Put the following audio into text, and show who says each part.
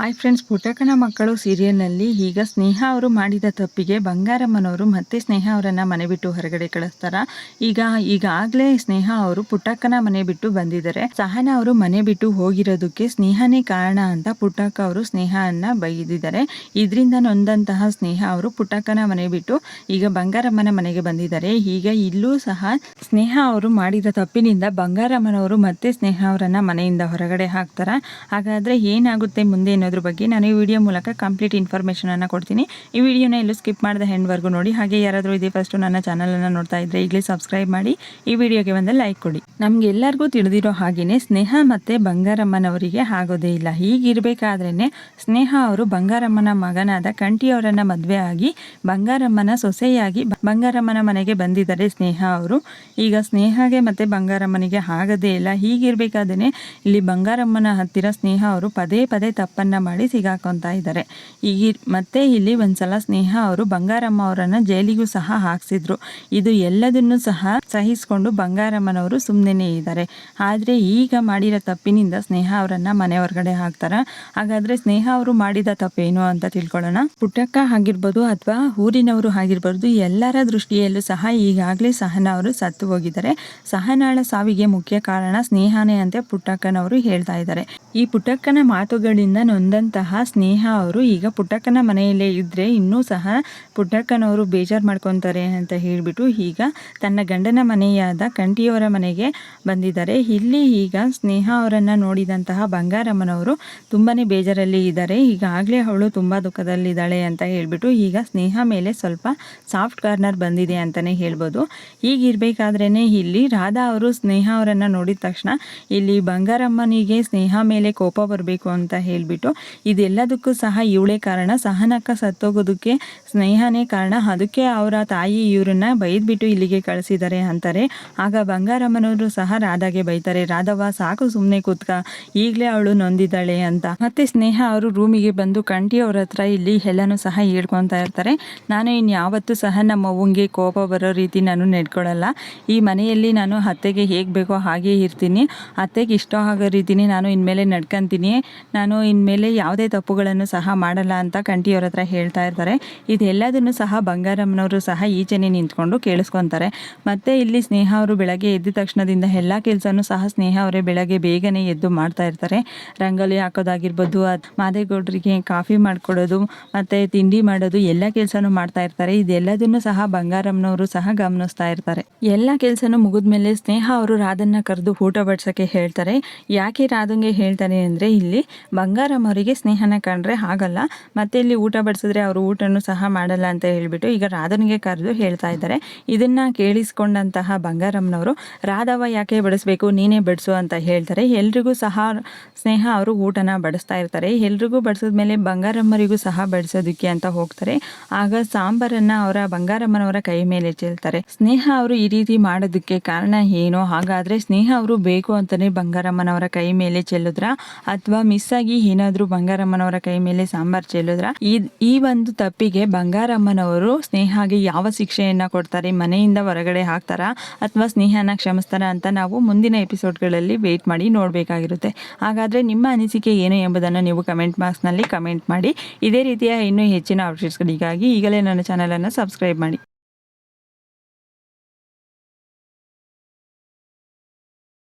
Speaker 1: Hi friends ಪುಟಕನ ಮಕ್ಕಳು ಸೀರಿಯಲ್ನಲ್ಲಿ ಈಗ ಸ್ನೇಹ ಅವರು ಮಾಡಿದ ತಪ್ಪಿಗೆ ಬಂಗಾರಮ್ಮನವರು ಮತ್ತೆ ಸ್ನೇಹ ಅವರನ್ನು ಮನೆ ಬಿಟ್ಟು ಹೊರಗಡೆ ಕಳಿಸ್ತಾರ. ಈಗ, ಈಗಾಗಲೇ ಸ್ನೇಹ ಅವರು ಪುಟ್ಟಕ್ಕನ ಮನೆ ಬಿಟ್ಟು ಬಂದಿದ್ದಾರೆ. ಸಹನ ಅವರು ಮನೆ ಬಿಟ್ಟು ಹೋಗಿರೋದಕ್ಕೆ ಸ್ನೇಹನೇ ಕಾರಣ ಅಂತ ಪುಟ್ಟಕ್ಕ ಅವರು ಸ್ನೇಹನ ಬೈದಿದ್ದಾರೆ. ಇದರಿಂದ ನೊಂದಂತಹ ಸ್ನೇಹ ಅವರು ಪುಟ್ಟಕ್ಕನ ಮನೆ ಬಿಟ್ಟು ಈಗ ಬಂಗಾರಮ್ಮನ ಮನೆಗೆ ಬಂದಿದ್ದಾರೆ. ಈಗ ಇಲ್ಲೂ ಸಹ ಸ್ನೇಹ ಅವರು ಮಾಡಿದ ತಪ್ಪಿನಿಂದ ಬಂಗಾರಮ್ಮನವರು ಮತ್ತೆ ಸ್ನೇಹ ಅವರನ್ನ ಮನೆಯಿಂದ ಹೊರಗಡೆ ಹಾಕ್ತಾರ. ಹಾಗಾದ್ರೆ ಏನಾಗುತ್ತೆ ಮುಂದೆ ಅನ್ನೋದ್ರ ಬಗ್ಗೆ ನಾನು ಈ ವಿಡಿಯೋ ಮೂಲಕ ಕಂಪ್ಲೀಟ್ ಇನ್ಫಾರ್ಮೇಷನನ್ನು ಕೊಡ್ತೀನಿ. ಈ ವಿಡಿಯೋನ ಎಲ್ಲೂ ಸ್ಕಿಪ್ ಮಾಡಿದ ಹೆಂಡ್ವರೆಗೂ ನೋಡಿ. ಹಾಗೆ ಯಾರಾದರೂ ಇದೇ ಫಸ್ಟು ನನ್ನ ಚಾನಲನ್ನು ನೋಡ್ತಾ ಇದ್ದರೆ ಈಗಲೇ ಸಬ್ಸ್ಕ್ರೈಬ್ ಮಾಡಿ. ಈ ವಿಡಿಯೋಗೆ ಒಂದು ಲೈಕ್ ಕೊಡಿ. ನಮ್ಗೆಲ್ಲರಿಗೂ ತಿಳಿದಿರೋ ಹಾಗೆಯೇ ಸ್ನೇಹ ಮತ್ತು ಬಂಗಾರಮ್ಮನವರಿಗೆ ಆಗೋದೇ ಇಲ್ಲ. ಹೀಗಿರಬೇಕಾದ್ರೇ ಸ್ನೇಹ ಅವರು ಬಂಗಾರಮ್ಮನ ಮಗನಾದ ಕಂಠಿಯವರನ್ನ ಮದುವೆ ಆಗಿ ಬಂಗಾರಮ್ಮನ ಸೊಸೆಯಾಗಿ ಬಂಗಾರಮ್ಮನ ಮನೆಗೆ ಬಂದಿದ್ದಾರೆ ಸ್ನೇಹ ಅವರು. ಈಗ ಸ್ನೇಹಗೆ ಮತ್ತು ಬಂಗಾರಮ್ಮನಿಗೆ ಆಗೋದೇ ಇಲ್ಲ. ಹೀಗಿರಬೇಕಾದ್ರೆ ಇಲ್ಲಿ ಬಂಗಾರಮ್ಮನ ಹತ್ತಿರ ಸ್ನೇಹ ಅವರು ಪದೇ ಪದೇ ತಪ್ಪನ್ನು ಮಾಡಿ ಸಿಗಾಕೊತಾ ಇದ್ದಾರೆ. ಈಗ ಮತ್ತೆ ಇಲ್ಲಿ ಒಂದ್ಸಲ ಸ್ನೇಹ ಅವರು ಬಂಗಾರಮ್ಮ ಅವರನ್ನ ಜೈಲಿಗೂ ಸಹ ಹಾಕ್ಸಿದ್ರು. ಇದು ಎಲ್ಲದನ್ನು ಸಹ ಸಹಿಸಿಕೊಂಡು ಬಂಗಾರಮ್ಮನವರು ಸುಮ್ಮನೆ ಇದ್ದಾರೆ. ಆದರೆ ಈಗ ಮಾಡಿರೋ ತಪ್ಪಿನಿಂದ ಸ್ನೇಹ ಅವರನ್ನ ಮನೆ ಹೊರಗಡೆ ಹಾಕ್ತಾರ? ಹಾಗಾದ್ರೆ ಸ್ನೇಹ ಅವರು ಮಾಡಿದ ತಪ್ಪೇನು ಅಂತ ತಿಳ್ಕೊಳ್ಳೋಣ. ಪುಟ್ಟಕ್ಕ ಆಗಿರ್ಬೋದು ಅಥವಾ ಊರಿನವರು ಆಗಿರ್ಬೋದು ಎಲ್ಲರ ದೃಷ್ಟಿಯಲ್ಲೂ ಸಹ ಈಗಾಗಲೇ ಸಹನ ಅವರು ಸತ್ತು ಹೋಗಿದ್ದಾರೆ. ಸಹನಾಳ ಸಾವಿಗೆ ಮುಖ್ಯ ಕಾರಣ ಸ್ನೇಹನೇ ಅಂತ ಪುಟ್ಟಕ್ಕನವರು ಹೇಳ್ತಾ ಇದ್ದಾರೆ. ಈ ಪುಟ್ಟಕ್ಕನ ಮಾತುಗಳಿಂದ ನೊಂದಂತಹ ಸ್ನೇಹ ಅವರು ಈಗ ಪುಟ್ಟಕ್ಕನ ಮನೆಯಲ್ಲೇ ಇದ್ದರೆ ಇನ್ನೂ ಸಹ ಪುಟ್ಟಕ್ಕನವರು ಬೇಜಾರು ಮಾಡ್ಕೊತಾರೆ ಅಂತ ಹೇಳಿಬಿಟ್ಟು ಈಗ ತನ್ನ ಗಂಡನ ಮನೆಯಾದ ಕಂಠಿಯವರ ಮನೆಗೆ ಬಂದಿದ್ದಾರೆ. ಇಲ್ಲಿ ಈಗ ಸ್ನೇಹ ಅವರನ್ನು ನೋಡಿದಂತಹ ಬಂಗಾರಮ್ಮನವರು ತುಂಬಾ ಬೇಜಾರಲ್ಲಿ ಇದ್ದಾರೆ. ಈಗಾಗಲೇ ಅವಳು ತುಂಬ ದುಃಖದಲ್ಲಿದ್ದಾಳೆ ಅಂತ ಹೇಳಿಬಿಟ್ಟು ಈಗ ಸ್ನೇಹ ಮೇಲೆ ಸ್ವಲ್ಪ ಸಾಫ್ಟ್ ಕಾರ್ನರ್ ಬಂದಿದೆ ಅಂತಲೇ ಹೇಳ್ಬೋದು. ಹೀಗಿರಬೇಕಾದ್ರೇ ಇಲ್ಲಿ ರಾಧಾ ಅವರು ಸ್ನೇಹ ಅವರನ್ನು ನೋಡಿದ ತಕ್ಷಣ ಇಲ್ಲಿ ಬಂಗಾರಮ್ಮನಿಗೆ ಸ್ನೇಹ ಮೇಲೆ ಕೋಪ ಬರಬೇಕು ಅಂತ ಹೇಳಿಬಿಟ್ಟು ಇದೆಲ್ಲದಕ್ಕೂ ಸಹ ಇವಳೇ ಕಾರಣ. ಸಹನಕ್ಕ ಸತ್ತೋಗೋದಕ್ಕೆ ಸ್ನೇಹನೇ ಕಾರಣ. ಅದಕ್ಕೆ ಅವರ ತಾಯಿ ಇವರನ್ನ ಬೈದ್ಬಿಟ್ಟು ಇಲ್ಲಿಗೆ ಕಳಿಸಿದ್ದಾರೆ ಅಂತಾರೆ. ಆಗ ಬಂಗಾರಮ್ಮನವರು ಸಹ ರಾಧಾಗೆ ಬೈತಾರೆ. ರಾಧವ ಸಾಕು ಸುಮ್ಮನೆ ಕೂತ್ಕ. ಈಗಲೇ ಅವಳು ನೊಂದಿದ್ದಾಳೆ ಅಂತ. ಮತ್ತೆ ಸ್ನೇಹ ಅವರು ರೂಮಿಗೆ ಬಂದು ಕಂಠಿ ಅವ್ರ ಹತ್ರ ಇಲ್ಲಿ ಎಲ್ಲನೂ ಸಹ ಹೇಳ್ಕೊತಾ ಇರ್ತಾರೆ. ನಾನು ಇನ್ಯಾವತ್ತೂ ಸಹ ನಮ್ಮ ಅವ್ವಂಗೆ ಕೋಪ ಬರೋ ರೀತಿ ನಾನು ನೆಡ್ಕೊಳ್ಳಲ್ಲ ಈ ಮನೆಯಲ್ಲಿ ನಾನು ಅತ್ತೆಗೆ ಹೇಗೆ ಬೇಕೋ ಹಾಗೆ ಇರ್ತೀನಿ. ಅತ್ತೆಗೆ ಇಷ್ಟ ಆಗೋ ರೀತಿನೇ ನಾನು ಇನ್ಮೇಲೆ ನಡ್ಕೊಂತೀನಿ. ನಾನು ಇನ್ಮೇಲೆ ಯಾವುದೇ ತಪ್ಪುಗಳನ್ನು ಸಹ ಮಾಡಲ್ಲ ಅಂತ ಕಂಠಿಯವ್ರ ಹತ್ರ ಹೇಳ್ತಾ ಇರ್ತಾರೆ. ಇದೆಲ್ಲದನ್ನು ಸಹ ಬಂಗಾರಮ್ಮನವರು ಸಹ ಈಚೆನೆ ನಿಂತ್ಕೊಂಡು ಕೇಳಿಸ್ಕೊತಾರೆ. ಮತ್ತೆ ಇಲ್ಲಿ ಸ್ನೇಹ ಅವರು ಬೆಳಗ್ಗೆ ಎದ್ದ ತಕ್ಷಣದಿಂದ ಎಲ್ಲ ಕೆಲಸನೂ ಸಹ ಸ್ನೇಹ ಅವರೇ ಬೆಳಗ್ಗೆ ಬೇಗನೆ ಎದ್ದು ಮಾಡ್ತಾ ಇರ್ತಾರೆ. ರಂಗೋಲಿ ಹಾಕೋದಾಗಿರ್ಬೋದು ಮಾದೇಗೌಡರಿಗೆ ಕಾಫಿ ಮಾಡಿಕೊಡೋದು, ಮತ್ತೆ ತಿಂಡಿ ಮಾಡೋದು, ಎಲ್ಲ ಕೆಲಸನೂ ಮಾಡ್ತಾ ಇರ್ತಾರೆ. ಇದೆಲ್ಲದನ್ನು ಸಹ ಬಂಗಾರಮ್ಮನವರು ಸಹ ಗಮನಿಸ್ತಾ ಇರ್ತಾರೆ. ಎಲ್ಲ ಕೆಲಸನೂ ಮುಗಿದ್ಮೇಲೆ ಸ್ನೇಹ ಅವರು ರಾಧನ್ನ ಕರೆದು ಊಟ ಬಡ್ಸೋಕ್ಕೆ ಹೇಳ್ತಾರೆ. ಯಾಕೆ ರಾಧಂಗೆ ಹೇಳ್ತಾರೆ ಅಂದರೆ ಇಲ್ಲಿ ಬಂಗಾರಮ್ಮ ಅವರಿಗೆ ಸ್ನೇಹನ ಕಂಡ್ರೆ ಆಗಲ್ಲ ಮತ್ತೆ ಇಲ್ಲಿ ಊಟ ಬಡಿಸಿದ್ರೆ ಅವರು ಊಟನೂ ಸಹ ಮಾಡಲ್ಲ ಅಂತ ಹೇಳಿಬಿಟ್ಟು ಈಗ ರಾಧನಿಗೆ ಕರೆದು ಹೇಳ್ತಾ ಇದ್ದಾರೆ. ಇದನ್ನ ಕೇಳಿಸ್ಕೊಂಡಂತಹ ಬಂಗಾರಮ್ಮನವರು ರಾಧವ ಯಾಕೆ ಬಡಿಸ್ಬೇಕು? ನೀನೇ ಬಡಿಸು ಅಂತ ಹೇಳ್ತಾರೆ. ಎಲ್ರಿಗೂ ಸಹ ಸ್ನೇಹ ಅವರು ಊಟನ ಬಡಿಸ್ತಾ ಇರ್ತಾರೆ. ಎಲ್ರಿಗೂ ಬಡಿಸಿದ ಮೇಲೆ ಬಂಗಾರಮ್ಮರಿಗೂ ಸಹ ಬಡಿಸೋದಕ್ಕೆ ಅಂತ ಹೋಗ್ತಾರೆ. ಆಗ ಸಾಂಬಾರನ್ನ ಅವರ ಬಂಗಾರಮ್ಮನವರ ಕೈ ಮೇಲೆ ಚೆಲ್ತಾರೆ. ಸ್ನೇಹ ಅವರು ಈ ರೀತಿ ಮಾಡೋದಕ್ಕೆ ಕಾರಣ ಏನೋ? ಹಾಗಾದ್ರೆ ಸ್ನೇಹ ಅವರು ಬೇಕು ಅಂತಾನೆ ಬಂಗಾರಮ್ಮನವರ ಕೈ ಮೇಲೆ ಚೆಲ್ಲುದ್ರ? ಅಥವಾ ಮಿಸ್ ಆಗಿ ಏನಾದರೂ ಬಂಗಾರಮ್ಮನವರ ಕೈ ಮೇಲೆ ಸಾಂಬಾರ್ ಚೆಲ್ಲಿದ್ರ. ಈ ಈ ಒಂದು ತಪ್ಪಿಗೆ ಬಂಗಾರಮ್ಮನವರು ಸ್ನೇಹಾಗೆ ಯಾವ ಶಿಕ್ಷೆಯನ್ನ ಕೊಡ್ತಾರೆ, ಮನೆಯಿಂದ ಹೊರಗಡೆ ಹಾಕ್ತಾರ ಅಥವಾ ಸ್ನೇಹನ ಕ್ಷಮಿಸ್ತಾರ ಅಂತ ನಾವು ಮುಂದಿನ ಎಪಿಸೋಡ್ಗಳಲ್ಲಿ ವೇಟ್ ಮಾಡಿ ನೋಡಬೇಕಾಗಿರುತ್ತೆ. ಹಾಗಾದ್ರೆ ನಿಮ್ಮ ಅನಿಸಿಕೆ ಏನು ಎಂಬುದನ್ನು ನೀವು ಕಮೆಂಟ್ ಬಾಕ್ಸ್ನಲ್ಲಿ ಕಮೆಂಟ್ ಮಾಡಿ. ಇದೇ ರೀತಿಯ ಇನ್ನೂ ಹೆಚ್ಚಿನ ಅಪ್ಡೇಟ್ಸ್ಗಳಿಗಾಗಿ ಈಗಲೇ ನನ್ನ ಚಾನಲನ್ನು ಸಬ್ಸ್ಕ್ರೈಬ್ ಮಾಡಿ.